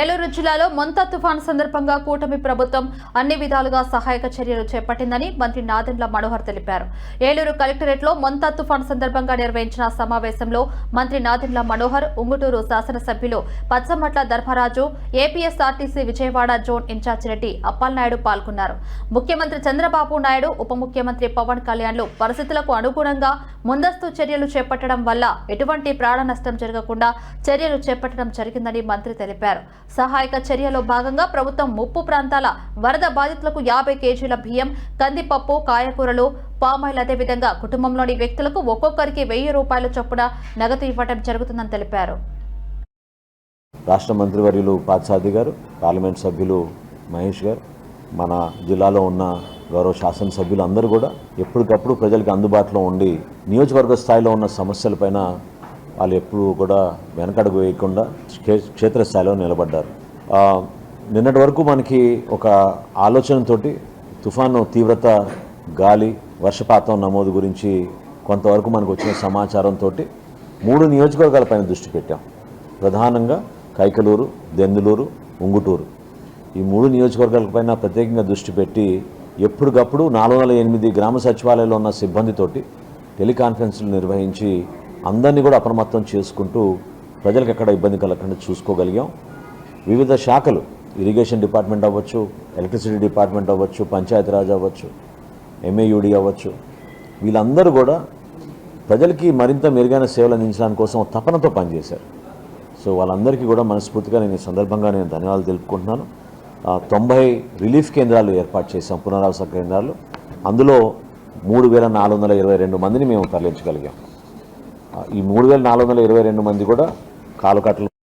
ఏలూరు జిల్లాలో మొంత తుఫాన్ సందర్భంగా కూటమి ప్రభుత్వం అన్ని విధాలుగా సహాయక చర్యలు చేపట్టిందని మంత్రి నాదెండ్ల మనోహర్ తెలిపారు. ఏలూరు కలెక్టరేట్లో మొంత తుఫాన్ సందర్భంగా నిర్వహించిన సమావేశంలో మంత్రి నాదెండ్ల మనోహర్ ఉంగుటూరు శాసనసభ్యులు Pachamatla Dharmaraju APSRTC Vijayawada zone incharge Reddy Appalanaidu పాల్గొన్నారు. ముఖ్యమంత్రి చంద్రబాబు నాయుడు ఉప ముఖ్యమంత్రి పవన్ కళ్యాణ్లు పరిస్థితులకు అనుగుణంగా ముందస్తు చర్యలు చేపట్టడం వల్ల ఎటువంటి ప్రాణ నష్టం జరగకుండా చర్యలు చేపట్టడం జరిగిందని మంత్రి తెలిపారు. సహాయక చర్యలో భాగంగా ప్రభుత్వం ముప్పు ప్రాంతాల వరద బాధితులకు యాభై కేజీల బియ్యం కందిపప్పు కాయకూరలు పామాయిల్ అదేవిధంగా కుటుంబంలోని వ్యక్తులకు ఒక్కొక్కరికి వెయ్యి రూపాయల చొప్పున నగదు ఇవ్వడం జరుగుతుందని తెలిపారు. రాష్ట్ర మంత్రివర్యులు పాత్సాది గారు పార్లమెంట్ సభ్యులు మహేష్ గారు మన జిల్లాలో ఉన్న గౌరవ శాసనసభ్యులు అందరూ కూడా ఎప్పటికప్పుడు ప్రజలకు అందుబాటులో ఉండి నియోజకవర్గ స్థాయిలో ఉన్న సమస్యలపైన వాళ్ళు ఎప్పుడు కూడా వెనకడుగు వేయకుండా క్షేత్రస్థాయిలో నిలబడ్డారు. నిన్నటి వరకు మనకి ఒక ఆలోచనతో తుఫాను తీవ్రత గాలి వర్షపాతం నమోదు గురించి కొంతవరకు మనకు వచ్చిన సమాచారంతో మూడు నియోజకవర్గాలపైన దృష్టి పెట్టాం. ప్రధానంగా కైకలూరు దెందులూరు ఉంగుటూరు. ఈ మూడు నియోజకవర్గాలపైన ప్రత్యేకంగా దృష్టి పెట్టి ఎప్పటికప్పుడు నాలుగు వందల ఎనిమిది గ్రామ సచివాలయాల్లో ఉన్న సిబ్బందితోటి టెలికాన్ఫరెన్స్లు నిర్వహించి అందరినీ కూడా అప్రమత్తం చేసుకుంటూ ప్రజలకు ఎక్కడ ఇబ్బంది కలగకుండా చూసుకోగలిగాం. వివిధ శాఖలు ఇరిగేషన్ డిపార్ట్మెంట్ అవ్వచ్చు ఎలక్ట్రిసిటీ డిపార్ట్మెంట్ అవ్వచ్చు పంచాయతీరాజ్ అవ్వచ్చు ఎంఏయుడి అవ్వచ్చు. వీళ్ళందరూ కూడా ప్రజలకి మరింత మెరుగైన సేవలు అందించడానికి కోసం తపనతో పనిచేశారు. సో వాళ్ళందరికీ కూడా మనస్ఫూర్తిగా నేను ఈ సందర్భంగా నేను ధన్యవాదాలు తెలుపుకుంటున్నాను. తొంభై రిలీఫ్ కేంద్రాలు ఏర్పాటు చేశాం పునరావాస కేంద్రాలు. అందులో మూడు వేల నాలుగు వందల ఇరవై రెండు మందిని మేము తరలించగలిగాం. ఈ మూడు వేల నాలుగు వందల ఇరవై రెండు మంది కూడా కాలుకట్టలు